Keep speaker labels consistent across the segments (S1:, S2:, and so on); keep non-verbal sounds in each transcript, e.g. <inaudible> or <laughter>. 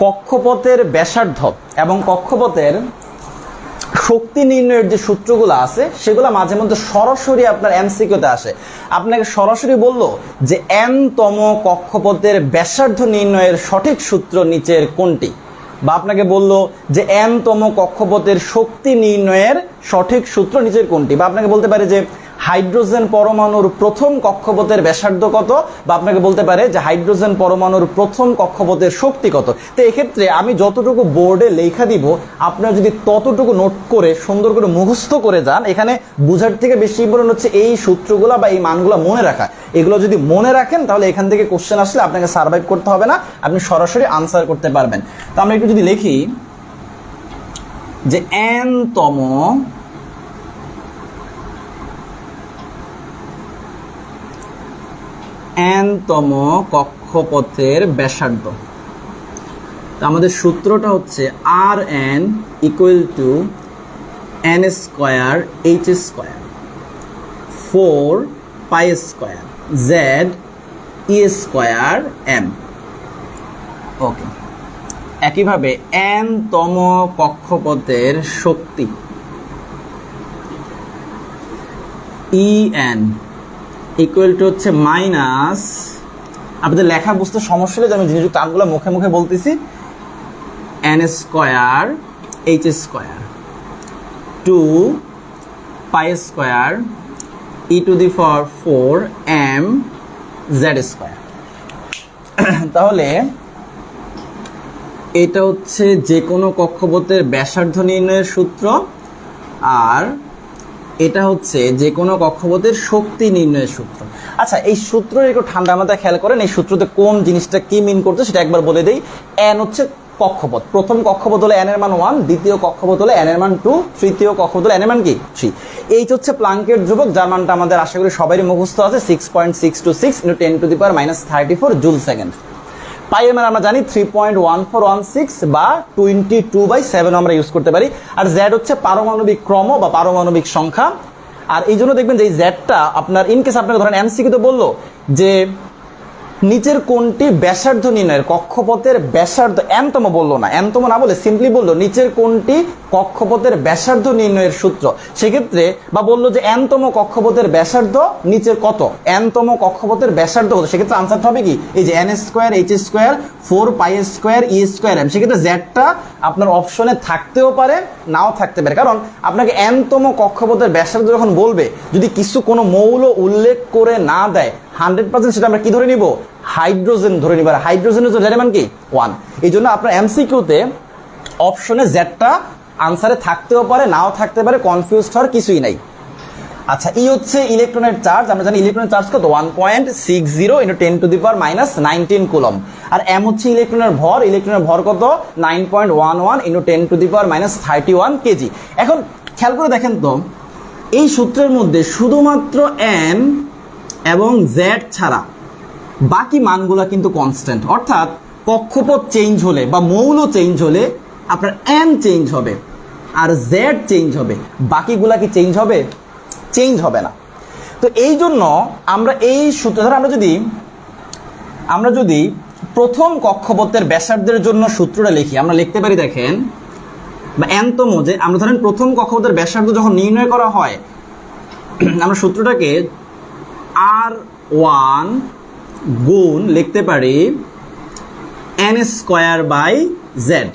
S1: কক্ষপথের ব্যাসার্ধ এবং কক্ষপথের শক্তি নির্ণয়ের যে সূত্রগুলো আছে, সেগুলো মাঝে মধ্যে সরাসরি আপনার এমসিকিউতে আসে। আপনাকে সরাসরি বলল যে এন তম কক্ষপথের ব্যাসার্ধ নির্ণয়ের সঠিক সূত্র নিচের কোনটি? বা আপনাকে বলল যে এন তম কক্ষপথের শক্তি নির্ণয়ের সঠিক সূত্র নিচের কোনটি? বা আপনাকে বলতে পারে যে হাইড্রোজেন পরমাণুর প্রথম কক্ষপথের ব্যাসার্ধ কত? বা আপনাকে বলতে পারে যে হাইড্রোজেন পরমাণুর প্রথম কক্ষপথের শক্তি কত? তো এক্ষেত্রে আমি যতটুকু বোর্ডে লেখা দিব, আপনারা যদি ততটুকু নোট করে, সুন্দর করে মুখস্থ করে যান, এখানে বুঝার থেকে বেশি ইম্পর্টেন্ট হচ্ছে এই সূত্রগুলো বা এই মানগুলো মনে রাখা। এগুলো যদি মনে রাখেন, তাহলে এখান থেকে কোশ্চেন আসলে আপনাকে সার্ভাইভ করতে হবে না, আপনি সরাসরি আনসার করতে পারবেন। তো আমরা একটু যদি লিখি যে এন তম এনতম কক্ষপথের ব্যাসার্ধ। তো আমাদের সূত্রটা হচ্ছে R N equal to N square H square four pi square Z E square M okay একইভাবে এন তম কক্ষপথের শক্তি ই এন ইকুয়াল টু হচ্ছে মাইনাস আপনাদের লেখা বুঝতে সমস্যা হলে আমি জিনিস তারগুলো মুখে মুখে বলতেছি N square H square two pi square E to the four four M Z square তাহলে, এটা হচ্ছে যে কোনো কক্ষপথের ব্যাসার্ধ নির্ণয়ের সূত্র, আর এটা হচ্ছে যে কোনো কক্ষপথের শক্তি নির্ণয়ের সূত্র। আচ্ছা এই সূত্র একটু ঠান্ডা মাথায় খেয়াল করেন, এই সূত্রতে কোন জিনিসটা কি মিন করছে সেটা একবার বলে দেই। এন হচ্ছে কক্ষপথ। প্রথম কক্ষপথ হলো এন এর মান ওয়ান দ্বিতীয় কক্ষপথ হলো এন এর মান টু তৃতীয় কক্ষপথ হলো এন এর মান কি? থ্রি এইচ হচ্ছে প্লাঙ্কের যুবক যার মানটা আমাদের আশা করি সবারই মুখস্থ আছে six point six two six ten to the power minus thirty four joule second pi M এর আমরা জানি three point one four one six বা টোয়েন্টি টু বাই সেভেন আমরা ইউজ করতে পারি। আর জ্যাড হচ্ছে পারমাণবিক ক্রম বা পারমাণবিক সংখ্যা। আর এই জন্য দেখবেন যে এই জেডটা আপনার ইনকেস আপনাকে ধরেন এমসিকিউ তো বলল যে নিচের কোনটি ব্যাসার্ধ নির্ণয়ের কক্ষপথের ব্যাসার্ধ এনতম বলল না এনতম না বলে সিম্পলি বলল নিচের কোনটি কক্ষপথের ব্যাসার্ধ নির্ণয়ের সূত্র। সেক্ষেত্রে বা বলল যে এনতম কক্ষপথের ব্যাসার্ধ, নিচের কত? এনতম কক্ষপথের ব্যাসার্ধ কত? সেক্ষেত্রে আনসারটা হবে কি? এই যে N square H square four pi square E square M সেক্ষেত্রে জেডটা আপনার অপশনে থাকতেও পারে, নাও থাকতে পারে। কারণ আপনাকে এনতম কক্ষপথের ব্যাসার্ধ যখন বলবে, যদি কিছু কোনো মৌল উল্লেখ করে না দেয় হান্ড্রেড পার্সেন্ট সেটা আমরা কি ধরে নিব? হাইড্রোজেন ধরে নিব। আর হাইড্রোজেনের জেড মান কি? ওয়ান। এই জন্য আপনার এমসিকিউতে অপশনে জেডটা আনসারে থাকতেও পারে, নাও থাকতে পারে কনফিউজ হওয়ার কিছুই নাই। আচ্ছা ই হচ্ছে ইলেকট্রনের চার্জ। আমরা জানি ইলেকট্রনের চার্জ কত? One point six zero into ten to the power minus nineteen coulomb R M হচ্ছে ইলেকট্রনের ভর। ইলেকট্রনের ভর কত? Nine point one one into ten to the power minus thirty one K G. এখন খেয়াল করে দেখেন তো, এই সূত্রের মধ্যে শুধুমাত্র এন এবং জেড ছাড়া বাকি মানগুলো কিন্তু কনস্ট্যান্ট অর্থাৎ কক্ষপথ চেঞ্জ হলে বা মৌল চেঞ্জ হলে আপনার এন চেঞ্জ হবে আর জেড চেঞ্জ হবে। বাকিগুলা কি চেঞ্জ হবে? চেঞ্জ হবে না। তো এই জন্য আমরা এই সূত্র ধর আমরা যদি আমরা যদি প্রথম কক্ষপথের ব্যাসার্ধের জন্য সূত্রটা লিখি, আমরা লিখতে পারি দেখেন, বা এনতম যে আমরা ধরেন প্রথম কক্ষপথের ব্যাসার্ধ যখন নির্ণয় করা হয়, আমরা সূত্রটাকে আর ওয়ান গুণ লিখতে পারি এন স্কোয়ার বাই জেড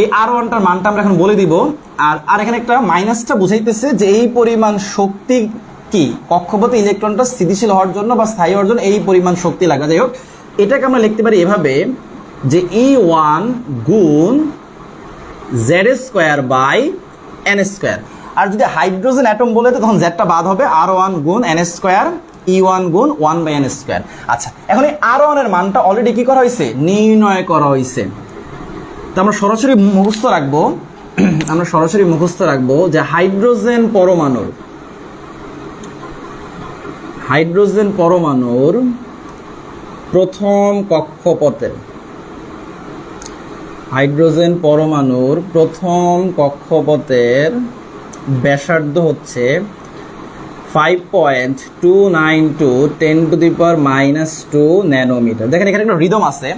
S1: এই আর ওয়ানটার মানটা আমরা এখন বলে দিব। আর আর এখানে একটা মাইনাসটা বুঝাইতেছে যে এই পরিমাণ শক্তি কি? কক্ষপথে ইলেকট্রনটা স্থিতিশীল হওয়ার জন্য বা স্থায়ী হওয়ার জন্য এই পরিমাণ শক্তি লাগা। যাই হোক, এটাকে আমরা লিখতে পারি এভাবে যে ই ওয়ান গুণ Z square by N square আর যদি হাইড্রোজেন অ্যাটম বলে, তো তখন জেডটা বাদ হবে আর ওয়ান গুণ এন স্কোয়ার ই ওয়ান গুণ ওয়ান বাই এন স্কোয়ার আচ্ছা এখন এই আর ওয়ানের মানটা অলরেডি কি করা হয়েছে? নির্ণয় করা হয়েছে। তো আমরা সরাসরি মুখস্থ রাখব। <clears throat> আমরা সরাসরি মুখস্থ রাখব যে হাইড্রোজেন পরমাণুর হাইড্রোজেন পরমাণুর প্রথম কক্ষপথের হাইড্রোজেন পরমাণুর প্রথম কক্ষপথের ব্যাসার্ধ হচ্ছে five point two nine two ten to the power minus two nanometre দেখেন এখানে একটা রিদম আছে।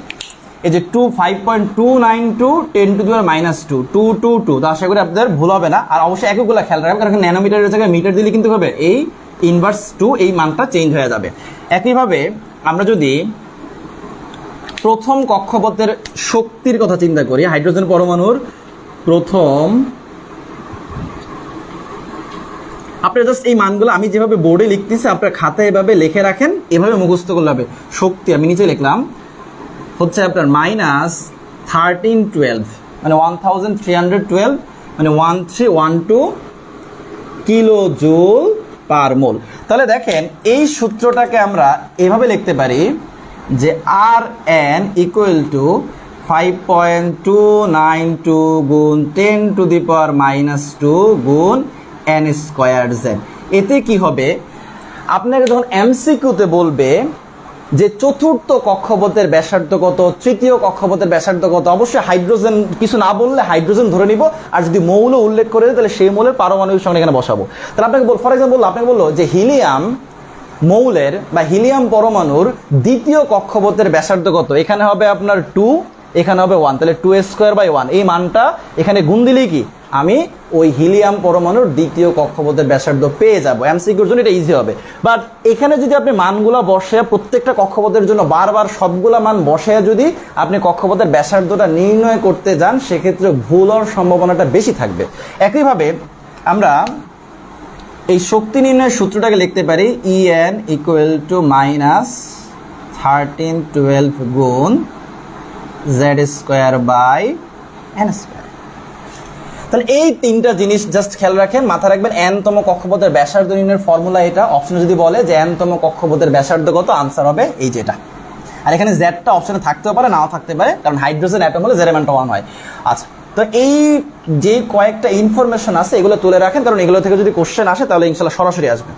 S1: এই যে two five point two nine two ten to the power minus two two two two তো আশা করি আপনাদের ভুল হবে না। আর অবশ্যই একগুলো খেয়াল রাখবেন, কারণ ন্যানোমিটারের জায়গায় মিটার দিলে কিন্তু হবে? এই ইনভার্স টু এই মানটা চেঞ্জ হয়ে যাবে। একইভাবে আমরা যদি প্রথম কক্ষপথের শক্তির কথা চিন্তা করি হাইড্রোজেন পরমাণুর প্রথম আপনি জাস্ট এই মানগুলো আমি যেভাবে বোর্ডে লিখতেছি, আপনার খাতায় এভাবে লিখে রাখেন, এভাবে মুখস্থ করলে হবে। শক্তি, আমি নিচে লিখলাম, হচ্ছে আপনার মাইনাস থার্টিন টুয়েলভ মানে one thousand three hundred twelve মানে one three one two kilo joule per mole তাহলে দেখেন, এই সূত্রটাকে আমরা এভাবে লিখতে পারি যে R N equal to five point two nine two গুণ ten to the power minus two গুণ এন স্কোয়ার জেড এতে কি হবে? আপনাকে যখন এমসিকিউতে বলবে যে চতুর্থ কক্ষপথের ব্যাসার্ধ কত, তৃতীয় কক্ষপথের ব্যাসার্ধ কত, অবশ্যই হাইড্রোজেন, কিছু না বললে হাইড্রোজেন ধরে নিব, আর যদি মৌল উল্লেখ করে তাহলে সেই মৌলের পারমাণবিক সংখ্যা এখানে বসাবো। তাহলে আপনাকে ফর এক্সাম্পল আপনাকে বলল যে হিলিয়াম মৌলের বা হিলিয়াম পরমাণুর দ্বিতীয় কক্ষপথের ব্যাসার্ধ কত? এখানে হবে আপনার টু এখানে হবে ওয়ান তাহলে টু স্কোয়ার বাই ওয়ান এই মানটা এখানে গুণ দিলেই কি? আমি ওই হিলিয়াম পরমাণুর দ্বিতীয় কক্ষপথের ব্যাসার্ধ পেয়ে যাব। এমসিকিউর জন্য এটা ইজি হবে। বাট এখানে যদি আপনি মানগুলো বসে প্রত্যেকটা কক্ষপথের জন্য বারবার সবগুলা মান বসে যদি আপনি কক্ষপথের ব্যাসার্ধটা নির্ণয় করতে যান, সেক্ষেত্রে ভুল হওয়ার সম্ভাবনাটা বেশি থাকবে। একইভাবে আমরা এই শক্তি নির্ণয়ের সূত্রটাকে লিখতে পারি E N equal to minus thirteen twelve গুণ Z square by N square তাহলে এই তিনটা জিনিস জাস্ট খেয়াল রাখেন মাথা রাখবেন এনতম কক্ষপথের ব্যাসার্ধ নির্ণয়ের ফর্মুলা এটা। অপশনে যদি বলে যে এনতম কক্ষপথের ব্যাসার্ধ কত আনসার হবে এই যেটা আর এখানে জেডটা অপশনে থাকতেও পারে, নাও থাকতে পারে, কারণ হাইড্রোজেন অ্যাটম হলে জেরেমেন্ট ওয়ান হয়। আচ্ছা তো এই যে কয়েকটা ইনফরমেশন আছে, এগুলো তুলে রাখেন, কারণ এগুলো থেকে যদি কোশ্চেন আসে, তাহলে ইনশাল্লাহ সরাসরি আসবে।